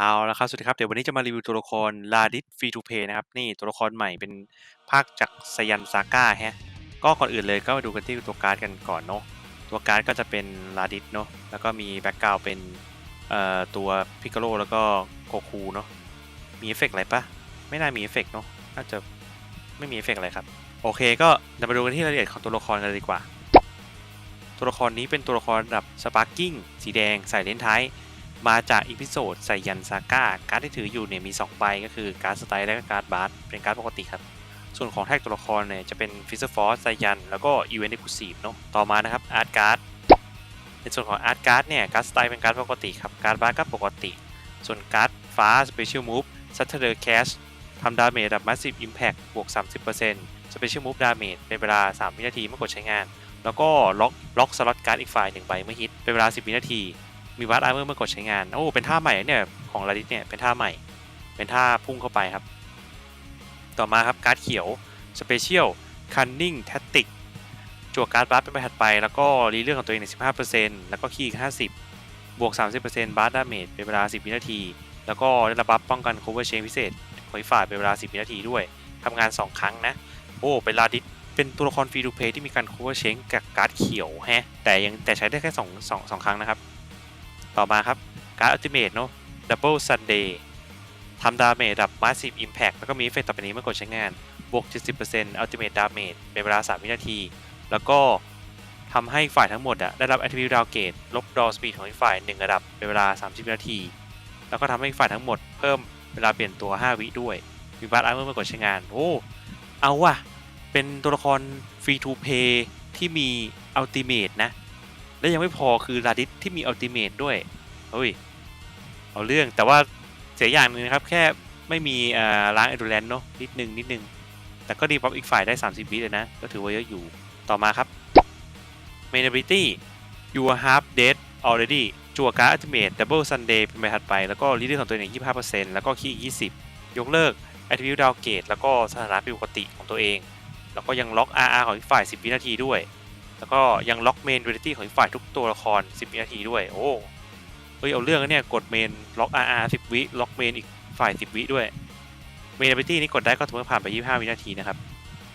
เอาละครับ สวัสดีครับ เดี๋ยววันนี้จะมารีวิวตัวละครลาดิสฟรีทูเพย์นะครับ นี่ตัวละครใหม่เป็นภาคจากสยันซาก้าฮะ ก็ก่อนอื่นเลยก็มาดูกันที่ตัวการ์ดกันก่อนเนาะ ตัวการ์ดก็จะเป็นลาดิสเนาะ แล้วก็มีแบ็กกราวเป็นเอ่อตัวพิกโลแล้วก็โกคูเนาะ มีเอฟเฟกต์อะไรปะ ไม่น่ามีเอฟเฟกต์เนาะ น่าจะไม่มีเอฟเฟกต์อะไรครับ โอเคก็เรามาดูกันที่รายละเอียดของตัวละครกันเลยดีกว่า ตัวละครนี้เป็นตัวละครระดับสปาร์กิ้งสีแดงใส่เลนส์ไทย มาจากอีพิโซดใส่ยันซาก้าการ์ดที่ถืออยู่เนี่ยมี 2 ใบก็คือการ์ดสไตล์และก็การ์ดบาร์เป็นการ์ดปกติครับ ส่วนของแท็กตัวละครเนี่ยจะเป็นฟิสเซอร์ฟอร์สไซยันแล้วก็อีเวนต์เอ็กซ์คลูซีฟเนาะต่อมานะครับอาร์ตการ์ดในส่วนของอาร์ตการ์ดเนี่ยการ์ดสไตล์เป็นการ์ดปกติครับการ์ดบาร์ก็ปกติ ส่วนการ์ดฟ้าสเปเชียลมูฟซัตเทอร์แคชทำดาเมจระดับมาสซีฟอิมแพคบวก 30%สเปเชียลมูฟดาเมจเป็นเวลา 3 วินาทีเมื่อกดใช้งาน แล้วก็ล็อกล็อกสล็อตการ์ดอีกฝ่ายหนึ่งใบเมื่อฮิตเป็นเวลา 10 วินาที มีวัดอาร์เมอร์เมื่อกดใช้งาน โอ้ เป็นท่าใหม่เนี่ยของลาดิสเนี่ย เป็นท่าใหม่ เป็นท่าพุ่งเข้าไปครับ ต่อมาครับการ์ดเขียว Special Cunning Tactic จั่วการ์ดบัฟเป็นใบถัดไป แล้วก็รีเลือกของตัวเองใน15%แล้วก็คีย์50 บวก 30%บัฟดาเมจเป็นเวลา 10 วินาที แล้วก็ได้รับบัฟป้องกัน cover chain พิเศษของอีกฝ่ายเป็นเวลา 10 วินาทีด้วย ทำงาน 2 ครั้งนะ โอ้ เป็นลาดิสเป็นตัวละครฟรีดูเพย์ที่มีการ cover chain กับการ์ดเขียวแฮะ แต่ยังแต่ใช้ได้แค่2 2 2ครั้งนะครับ ต่อมาครับการ์ดอัลติเมทเนาะดับเบิลซันเดย์ทำดาเมจดับมาสซีฟอิมแพคแล้วก็มีเฟเฟกต์ต่อไปนี้เมื่อกดใช้งาน บวก 70%อัลติเมทดาเมจเป็นเวลา 3 วินาที แล้วก็ทำให้ฝ่ายทั้งหมดอะได้รับแอ t ทิวิ e ดาวเกตลบดอสปีดของอีกฝ่าย 1 ระดับเป็นเวลา 30 วินาที แล้วก็ทำให้ฝ่ายทั้งหมดเพิ่มเวลาเปลี่ยนตัว 5 วิด้วยมีบัตอาร์เมอร์เมื่อกดใช้งาน โอ้ เอาว่ะ เป็นตัวละครฟรีทูเพย์ที่มีอัลติเมทนะ และยังไม่พอคือลาดิสที่มีอัลติเมทด้วยเฮ้ยเอาเรื่องแต่ว่าเสียอย่างนึงนะครับ แค่ไม่มีล้างเอดูแลนเนาะนิดนึงนิดนึง แต่ก็ดีป๊อปอีกฝ่ายได้ 30 วิเลยนะ ก็ถือว่าเยอะอยู่ต่อมาครับ Main ability you are half dead already จัวการ์ด ultimate double sunday เป็นใบถัดไป แล้วก็รีดอร์ของตัวเอง25%แล้วก็คีย์20 ยกเลิก attribute downgrade แล้วก็สถานะปกติของตัวเอง แล้วก็ยังล็อก RR ของอีกฝ่าย 10 วินาทีด้วย แล้วก็ยังล็อก main ability ของอีกฝ่ายทุกตัวละคร 10 วินาทีด้วย โอ้เฮ้ยเอาเรื่องนะเนี่ยกดเมนล็อก RR 10 วิล็อกเมนอีกฝ่าย 10 วิด้วยเมน ability นี้กดได้ก็สมมติผ่านไป 25 วินาทีนะครับ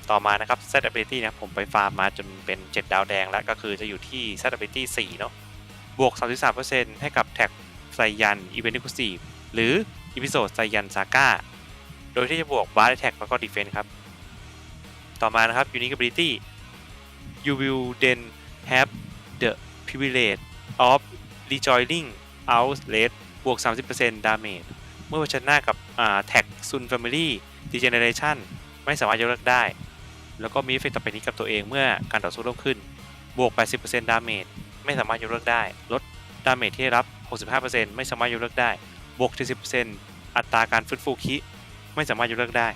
ต่อมานะครับ set ability นะผมไปฟาร์มมาจนเป็น 7 ดาวแดงแล้วก็คือจะอยู่ที่ set ability 4เนาะบวก 33%ให้กับแท็กไซยัน event exclusive หรือ episode ไซยันซาก้าโดยที่จะบวก bar attack แล้วก็ defense ครับ ต่อมานะครับ unique ability you will then have the privilege of rejoining outlet บวก 30% damage เมื่อเผชิญหน้ากับอ่า tag sun family degeneration ไม่สามารถยกเลิกได้ แล้วก็มีเอฟเฟกต์ต่อไปนี้กับตัวเองเมื่อการต่อสู้เริ่มขึ้น บวก 80% damage ไม่สามารถยกเลิกได้ ลด damage ที่ได้รับ 65%ไม่สามารถยกเลิกได้ บวก 70%อัตราการฟื้นฟูคิ ไม่สามารถยกเลิกได้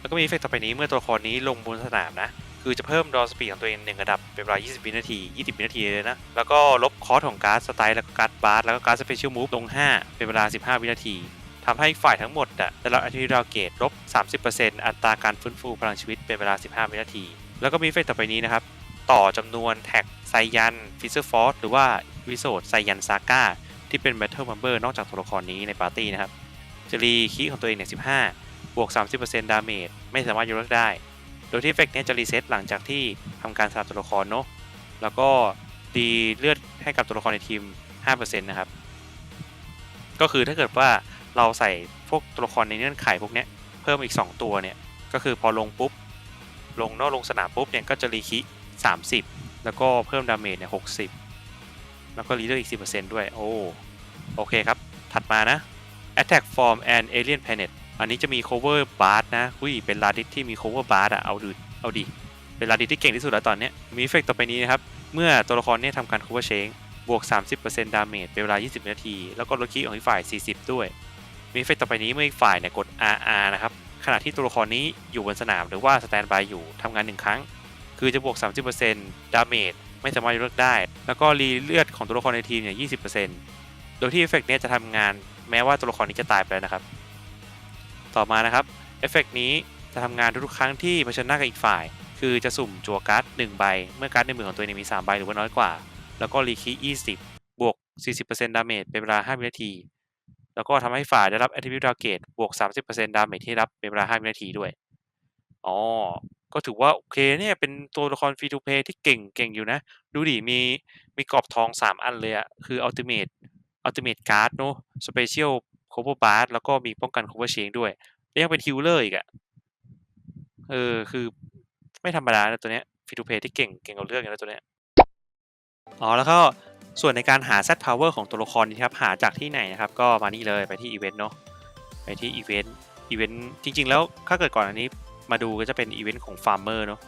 แล้วก็มีเอฟเฟกต์ต่อไปนี้เมื่อตัวละครนี้ลงบนสนามนะ คือจะเพิ่มดอสปีดของตัวเองหนึ่งระดับเป็นเวลา 20 วินาที 20 วินาทีเลยนะ แล้วก็ลบคอสของการ์ดสไตล์แล้วก็การ์ดบาร์แล้วก็การ์ดสเปเชียลมูฟลง 5 เป็นเวลา 15 วินาทีทำให้ฝ่ายทั้งหมดอะได้รับอัตราดาวเกตลบ 30%อัตราการฟื้นฟูพลังชีวิตเป็นเวลา 15 วินาที แล้วก็มีเฟเฟกต์ต่อไปนี้นะครับ ต่อจำนวนแท็กไซยันฟิเซอร์ฟอร์สหรือว่าวิโซดไซยันซาก้าที่เป็น Battle Member นอกจากตัวละครนี้ในปาร์ตี้นะครับจะรีคีของตัวเองเนี่ย 15 บวก 30%ดาเมจไม่สามารถยกเลิกได้ โดยที่เฟกเนี้ยจะรีเซ็ตหลังจากที่ทำการสลับตัวละครเนาะแล้วก็ดีเลือดให้กับตัวละครในทีม 5%นะครับ ก็คือถ้าเกิดว่าเราใส่พวกตัวละครในเงื่อนไขพวกเนี้ยเพิ่มอีก 2 ตัวเนี่ย ก็คือพอลงปุ๊บ ลงนอกลงสนามปุ๊บเนี่ยก็จะรีคิ 30 แล้วก็เพิ่มดาเมจเนี่ย 60 แล้วก็รีเลือดอีก 10%ด้วย โอ้ โอเคครับ ถัดมานะ Attack from an Alien Planet อันนี้จะมี cover bard นะหุ้ยเป็นลาดิสที่มี cover bard อะเอาดูเอาดิเป็นลาดิสที่เก่งที่สุดแล้วตอนนี้มีเอฟเฟกต์ต่อไปนี้นะครับ เมื่อตัวละครเนี่ยทำการ cover change บวก 30%ดาเมจเป็นเวลา 20 นาที แล้วก็ลดคีของอีกฝ่าย 40 ด้วย มีเอฟเฟกต์ต่อไปนี้เมื่ออีกฝ่ายเนี่ยกด RR นะครับขณะที่ตัวละครนี้อยู่บนสนามหรือว่าสแตนบายอยู่ทำงาน1ครั้ง คือจะบวก 30%ดาเมจไม่สามารถยกเลิกได้ แล้วก็รีเลือดของตัวละครในทีมเนี่ย 20%โดยที่เอฟเฟกต์เนี้จะทำงานแม้ว่าตัวละครนี้จะตายไปแล้วนะครับ ต่อมานะครับเอฟเฟกต์นี้จะทำงานทุกๆครั้งที่เผชิญหน้ากับอีกฝ่าย คือจะสุ่มจั่วการ์ด1ใบ เมื่อการ์ดในมือของตัวเองมี 3 ใบหรือว่าน้อยกว่า แล้วก็รีคี20 บวก 40%ดาเมจเป็นเวลา 5 วินาที แล้วก็ทำให้ฝ่ายได้รับ attribute target บวก 30%ดาเมจที่รับเป็นเวลา 5 วินาทีด้วย อ๋อ ก็ถือว่าโอเคเนี่ยเป็นตัวละคร Free to Play ที่เก่งเก่งอยู่นะ ดูดิมีมีกรอบทอง 3 อันเลยอะคือ Ultimate Ultimate Guard เนาะ Special Cover Bar แล้วก็มีป้องกัน Cover Change ด้วยแล้วยังเป็น Healer อีกอะเออ คือไม่ธรรมดานะตัวเนี้ย Free to Play ที่เก่งเก่งเอาเรื่องอยู่นะตัวเนี้ยอ๋อแล้วก็ส่วนในการหา Z Power ของตัวละครนี้ครับหาจากที่ไหนนะครับ ก็มานี่เลยไปที่อีเวนต์เนาะไปที่อีเวนต์อีเวนต์จริง ๆ แล้วถ้าเกิดก่อนอันนี้มาดูก็จะเป็นอีเวนต์ของ Farmer เนาะ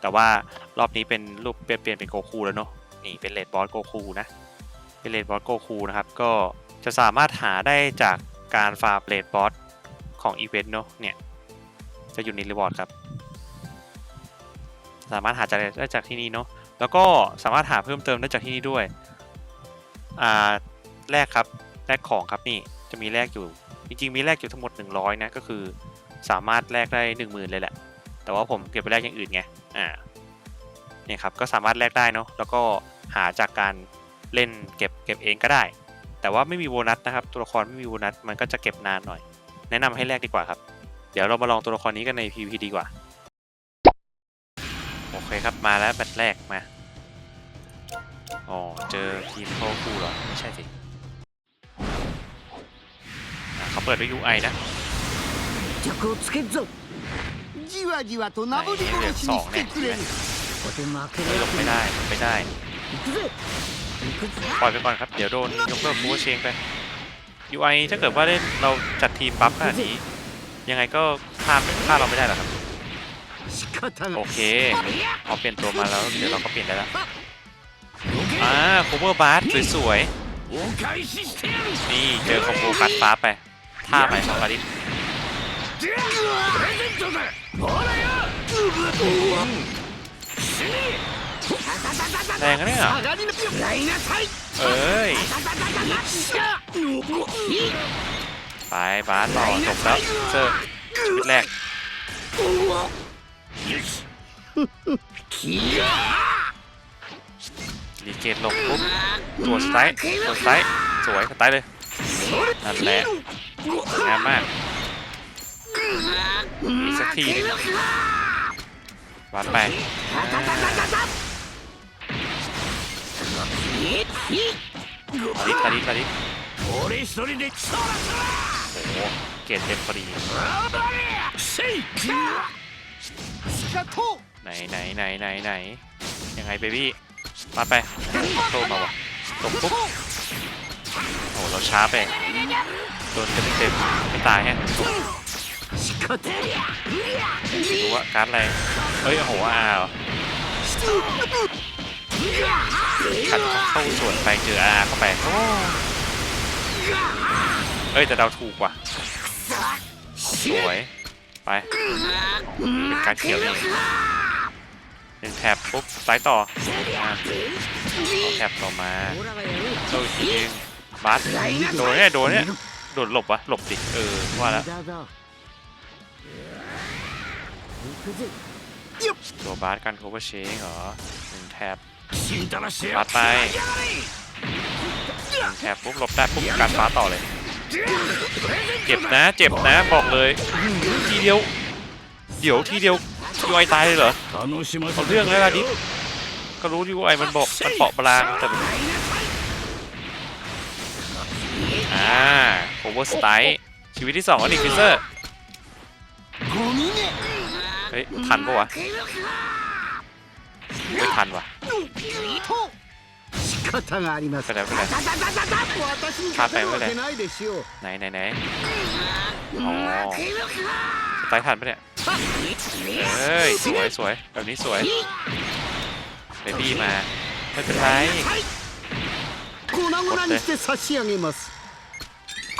แต่ว่ารอบนี้เป็นรูปเปลี่ยนเป็นโกคูแล้วเนาะนี่เป็นเลดบอสโกคูนะเป็นเลดบอสโกคูนะครับก็ จะสามารถหาได้จากการฟาร์มเลดบอสของอีเวนต์เนาะเนี่ย จะอยู่ในรีวอร์ดครับ สามารถหาจากได้จากที่นี่เนาะแล้วก็สามารถหาเพิ่มเติมได้จากที่นี่ด้วยอ่าแรกครับแรกของครับนี่จะมีแรกอยู่ จริงๆ มีแรกอยู่ทั้งหมด 100 นะก็คือสามารถแลกได้ 10,000 เลยแหละ แต่ว่าผมเก็บไปแลกอย่างอื่นไงอ่าเนี่ยครับก็สามารถแลกได้เนาะแล้วก็หาจากการเล่นเก็บเก็บเองก็ได้ แต่ว่าไม่มีโบนัสนะครับ ตัวละครไม่มีโบนัส มันก็จะเก็บนานหน่อย แนะนำให้แลกดีกว่าครับ เดี๋ยวเรามาลองตัวละครนี้กันใน PVP ดีกว่า โอเคครับ มาแล้วแบตแรกมา อ๋อ เจอทีมโคคูเหรอ ไม่ใช่สิอ่ะเขาเปิดด้วย UI นะ 着をつけるぞじわじわとなぶり殺しにしてくれるここで負け เฮ้ย る หล わ บ け ไม่ に ได้หลบไม่ได้ 行くぜ行くぜ ปล่อยไปก่อนครับ เดี๋ยวโดนยกเลิกฟูเชงไป UI ถ้าเกิดว่าได้เราจัดทีมปั๊บขนาดนี้ ยังไงก็ข้ามข้าเราไม่ได้หรอครับ โอเคเอาเปลี่ยนตัวมาแล้วเดี๋ยวเราก็เปลี่ยนได้แล้วอ่าคูเบอร์บาร์สวยๆนี่เจอคอมโบกัดฟ้าไปท่าใหม่ของอาริส แรงนะเนี่ยเอ้ยไปบาสต่อจบแล้วเซอร์ชีวิแรกรีเกตลงปุ๊บตัวสไตล์ตัวสไตล์สวยสไตล์เลยนั่นแหละงามมากอีกสักทีนึงบาสไป คาริสคาริสคาริสโอ้โหเกรดเต็มพอดีไหนไหนไหนไหนไหนยังไงเบบี้มาไปโตมาวะตกปุ๊บโอ้เราช้าไปโดนเต็มเต็มไม่ตายฮะดูว่าการอะไรเฮ้ยโอ้โหอ้าว ขัดเข้าส่วนไปเจออาเข้าไปเอ้ยแต่เราถูกว่ะ สวย ไป เป็นการเขียวนี่หนึ่งแถบปุ๊บซ้ายต่อสองแถบต่อมาโดนทีงบัสโดนเนี่ยโดนเนี่ยโดนหลบวะหลบดิเออว่าแล้วตัวบาสการโคเวอร์เชงเหรอหนึ่งแถบ ปัดไปแถบปุ๊บหลบได้ปุ๊บการฟ้าต่อเลย เจ็บนะ เจ็บนะบอกเลยทีเดียว เดี๋ยวทีเดียวยูไอตายเลยเหรอเขาเรื่องแล้วล่ะดิก็รู้ยูไอมันบอกมันเปาะบางแต่อ่าโอเวอร์สไตล์ชีวิตที่สองอันนี้ฟิเซอร์เฮ้ยทันปะวะไม่ทันวะ 仕方がありま ไปไหนไปไหน 私に勝てるわけないでしょう ไหนไหนไหนอ๋อสไตล์ทันปะเนี่ยเฮ้ย สวยสวยแบบนี้สวยเบบี้มาไม่เป็นไร 粉々にして差し上げます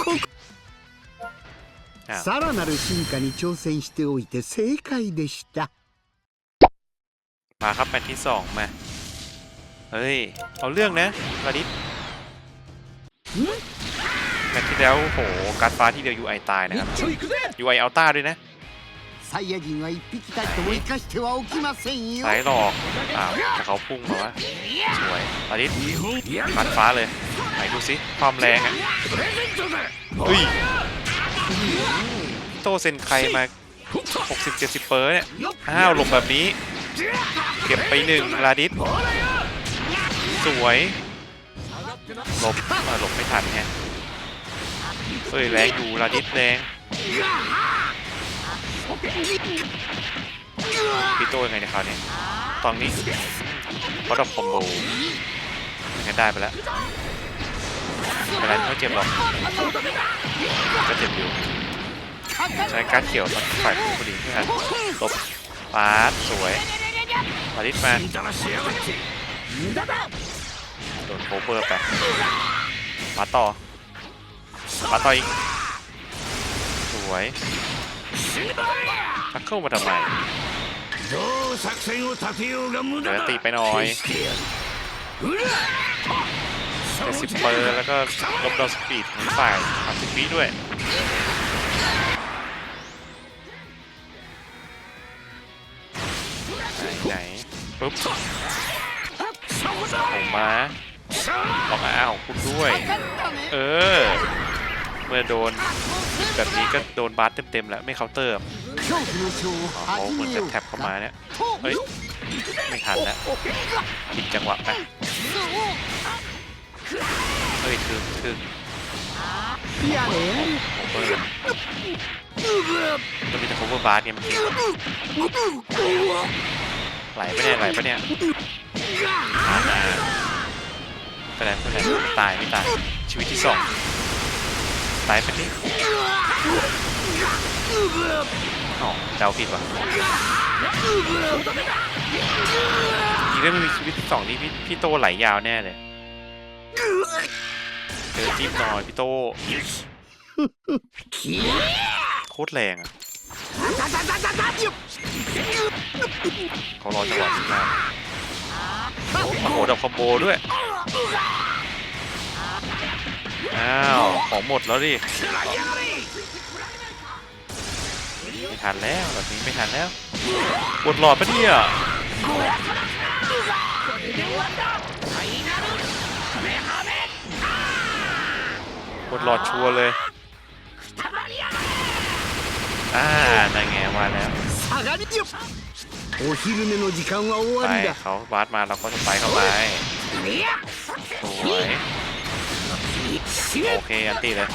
こ อ้าว さらなる進化に挑戦しておいて正解でした มาครับแมตช์ที่สองมา เฮ้ย เอาเรื่องนะลาดิสแมตช์ที่แล้วโหการฟ้าที่เดียวยูไอตายนะครับยูไออัต้าด้วยนะสายหลอกอ้าวแต่เขาพุ่งมาว่าสวยลาดิสการฟ้าเลยไหนดูสิความแรงอะอุ้ยโตเซนใครมา60-70เปอร์เนี่ยอ้าวหลบแบบนี้ เก็บไปหนึ่งลาดิส สวยหลบหลบไม่ทันแฮะเฮ้ยแรงอยู่ลาดิสแรงพี่โตยังไงเนี่ยคราวนี้ตอนนี้เขาดับคอมโบยังไได้ไปแล้วไม่เป็นไรไม่เจ็บหรอกก็เจ็บอยู่ใช้การเขียวตอนฝ่ายผู้พอดีเพื่อนหลบปาดสวยลาดิสมา โดนโคเวอร์ไปมาต่อมาต่ออีก สวยทักเข้ามาทำไมเดี๋ยวตีไปหน่อยเจ็ดสิบเปอร์แล้วก็ลบดอสปีดทั้งฝ่ายสามสิบวิด้วยไหนปุ๊บ ของม้าของมาอ้าวคุณด้วย เออ เมื่อโดนแบบนี้ก็โดนบัสเต็มๆแล้วไม่เคาน์เตอร์เขาเหมือนจะแทบเข้ามาเนี่ยเฮ้ยไม่ทันแล้วผิดจังหวะไปเฮ้ยถึงถึงมันมีแต่ cover bar เนี่ยมันไหลไปเนี่ยไหลไปเนี่ย ไปไหนไปไหนไม่ตายไม่ตาย ชีวิตที่สองตายไปนี่อ๋อเดาผิดว่ะอีกเรื่องมันมีชีวิตที่สองนี่พี่พี่โตไหลยาวแน่เลยเจอจิ้มหน่อยพี่โตโคตรแรงอะเขารอจังหวะนี้มาก โอ้โหดับคอมโบด้วย อ้าว ของหมดแล้วดิไม่ทันแล้วแบบนี้ไม่ทันแล้วปวดหลอดปะเนี่ยปวดหลอดชัวร์เลย อ่านั่นไงว่าแล้ว お昼寝の時間は終 ไป わりだ เขาวาดมาเราก็จะไปเข้าไปสวยโอเคอันตีเลย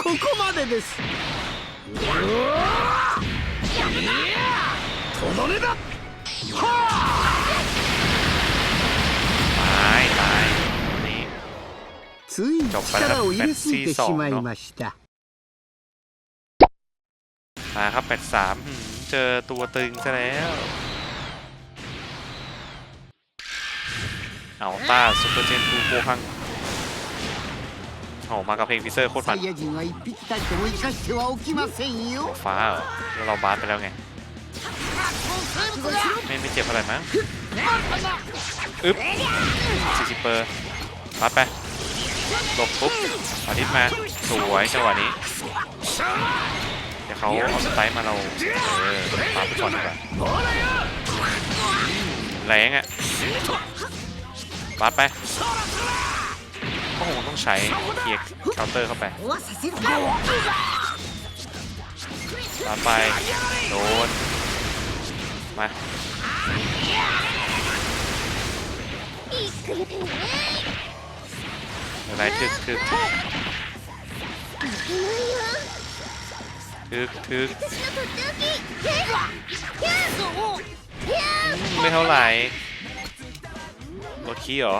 ここまでですとどめだ ตายตายนี่ つい力を入れすぎてしまいました มาครับแปดสาม เจอตัวตึงซะแล้ว เอาต้าซุปเปอร์เจนทูโบคังโอ้มากับเพลงฟิเซอร์โคตรมันฟ้าเหรเราบาสไปแล้วไง ไม่ไม่เจ็บอะไรมั้งอึ๊บสี่สิบเปอร์บาสไปหลบปุ๊บอาทิตย์มา สวยจังหวะนี้ แต่เขาเอาสไตล์มาเราเออปาไปก่อนดีกว่าแรงอะปาไปก็คงต้องใช้เกียร์เคาน์เตอร์เข้าไปปาไปโดนมาอะไรคึกคึก ทึกทึกไม่เท่าไหร่รถขี้เหรอ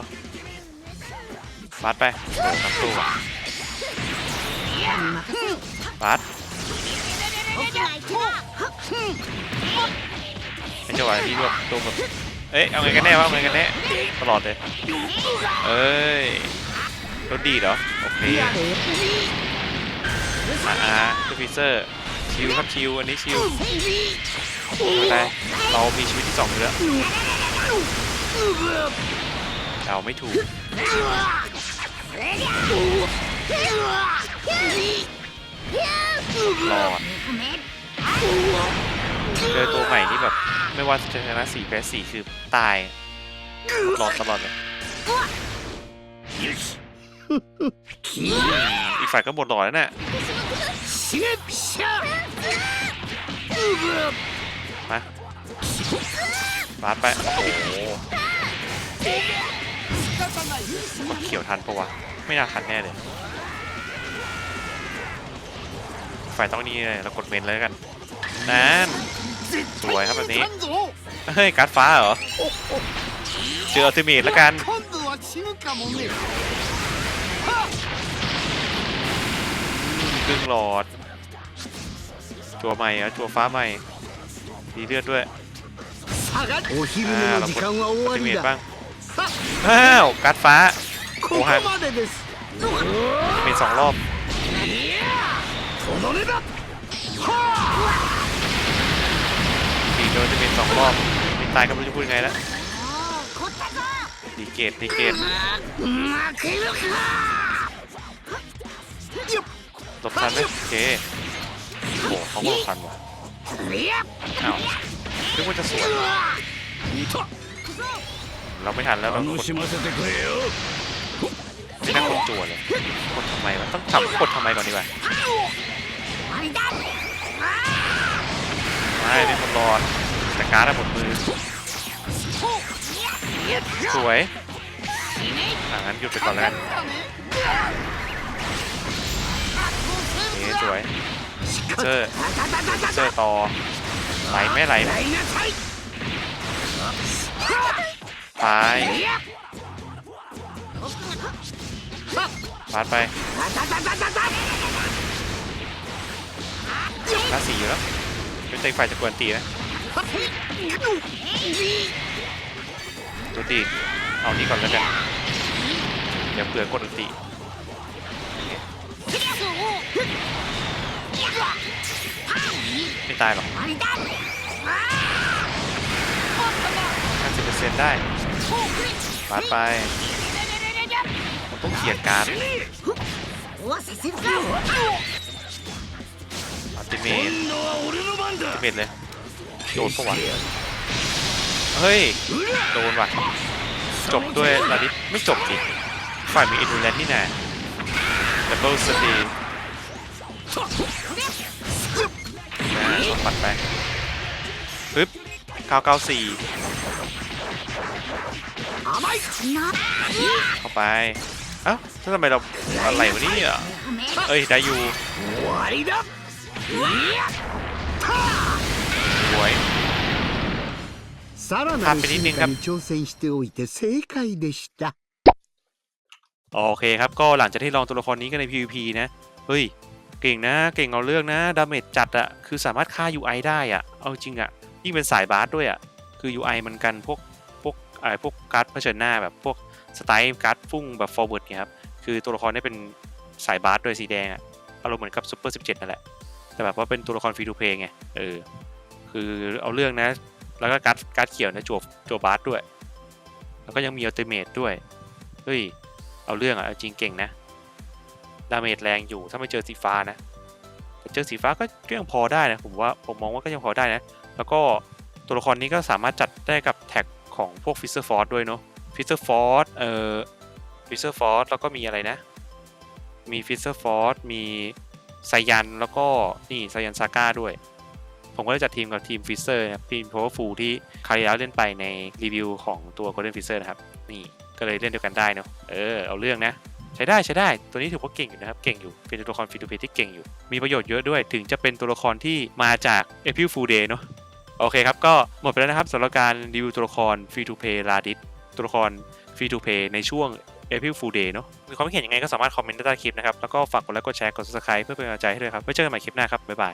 บัสไปโดดทั้งตู้บัสไอ้จังหวะที่แบบตัวแบบเอ้ยเอาไงกันแน่วะเอาไงกันแน่ตลอดเลยเอ้ยรถดีเหรอโอเคやれอ่าอาคือฟิเซอร์ ชิวครับชิวอันนี้ชิวไม่เป็นไรเรามีชีวิตที่สองอยู่แล้วเราไม่ถูกหลอดเจอตัวใหม่ที่แบบ ไม่ว่าจะชนะสี่แพ้สี่คือตายหลอดตลอดเลยอีกฝ่ายก็หมดหลอดแล้วน่ะ 死ねピシャうぶ มาบาสไป โอ้โหกดเขียวทันปะวะ ไม่น่าทันแน่เลย ฝ่ายต้องนี่เลยเรากดเมนเลยแล้วกัน นั่น สวยครับแบบนี้ んぞ เฮ้ย การ์ดฟ้าเหรอ เจออัลติเมทแล้วกัน 今度は死ぬかもね ครึ่งหลอด จัวใหม่อะจัวฟ้าใหม่ดีเลือดด้วยอ่าเรากดอัลติเมบ้างอ้าวกัดฟ้าโอ้หันเป็นสองรอบดีโดนจะเป็นสองรอบไม่ตายก็ไม่รู้จะพูดไงละดีเกตดีเกตหลบทันไหมโอเค ขาว่าพันว่ะเอาวนึกว่าจะสวยเราไม่ทันแล้วเรากดไม่น่าคดจั่วเลยกดทำไมวะต้องทำกดทำไมก่อนดีกว่าไม่เป็นคนรอดแต่การ์ดหมดมือสวยอ่างั้นหยุดไปก่อนแล้วนนี่สวย เซอร์เซอร์ต่อไหลไม่ไหลตายฟาดไปน่าสีอยู่แล้วเป็นเต็งฝ่ายจะกวนตีนะดูดีเอานี้ก่อนแล้วกันเดี๋ยวเผื่อกดตี ไม่ตายหรอกห้าสิบเปอร์เซ็นต์ได้ปาดไปผมต้องเขียนการอัลติเมตอัลติเมตเลย โดนปะวะเฮ้ย โดนว่ะ จบด้วยลาดิไม่จบสิฝ่ายมีอินดูแลนที่ไหนดับเบิลสตี นะปัดไปปึ๊บ994 甘い เข้าไป เอ้าแล้วทำไมเราอะไรวะเนี่ยเอ้ย ได้อยู่ 終わりだいや สวย さらなる進化に挑戦しておいて正解でした โอเคครับ ก็หลังจากที่ลองตัวละครนี้กันใน PVP นะ เฮ้ย เก่งนะ เก่งเอาเรื่องนะ ดาเมจจัดอะคือสามารถฆ่า UI ได้อะเอาจริงอะยิ่งเป็นสายบาสด้วยอะคือ UI มันกันพวกพวกไอ้พวกการ์ดเผชิญหน้าแบบพวกสไตล์การ์ดฟุ้งแบบ forward เนี่ยครับ คือตัวละครนี่เป็นสายบาสด้วยสีแดงอะอารมณ์เหมือนกับ Super 17นั่นแหละ แต่แบบว่าเป็นตัวละครฟรีทูเพย์ไง เออ คือเอาเรื่องนะ แล้วก็การ์ดการ์ดเขียวนะจวบจวบบาสด้วย แล้วก็ยังมีอัลติเมทด้วย เฮ้ย เอาเรื่องอะเอาจริงเก่งนะ ดาเมจแรงอยู่ถ้าไม่เจอสีฟ้านะแต่เจอสีฟ้าก็ยังพอได้นะผมว่าผมมองว่าก็ยังพอได้นะ แล้วก็ตัวละครนี้ก็สามารถจัดได้กับแท็กของพวกฟิ s เซอร์ฟอร์ดด้วยเนาะฟิ s เซอร์ฟอร์ดเอ่อฟิ s เซอร์ฟอร์ดแล้วก็มีอะไรนะ มีฟิ s เซอร์ฟอร์ดมีไซยันแล้วก็นี่ไซยันซาก้าด้วย ผมก็เลยจัดทีมกับทีมฟิสเซอร์นะทีมพาวเวอร์ฟูที่คาวที่แล้วเล่นไปในรีวิวของตัว Golden f i s h e r นะครับ นี่ก็เลยเล่นเดียวกันได้เนาะเออเอาเรื่องนะ ใช้ได้ใช้ได้ตัวนี้ถือว่าเก่งอยู่นะครับ เก่งอยู่ เป็นตัวละครฟรีทูเพที่เก่งอยู่ มีประโยชน์เยอะด้วย ถึงจะเป็นตัวละครที่มาจาก April Fool Day เนาะโอเคครับ ก็หมดไปแล้วนะครับสำหรับการรีวิวตัวละครฟรีทูเพย์ลาดิสตัวละครฟรีทูเพย์ในช่วง April Fool Day เนาะมีความคิดเห็นยังไงก็สามารถคอมเมนต์ใต้คลิปนะครับ แล้วก็ฝากกดไลค์กดแชร์กด subscribe เพื่อเป็นกำลังใจให้ด้วยครับไว้เจอกันใหม่คลิปหน้าครับบ๊ายบาย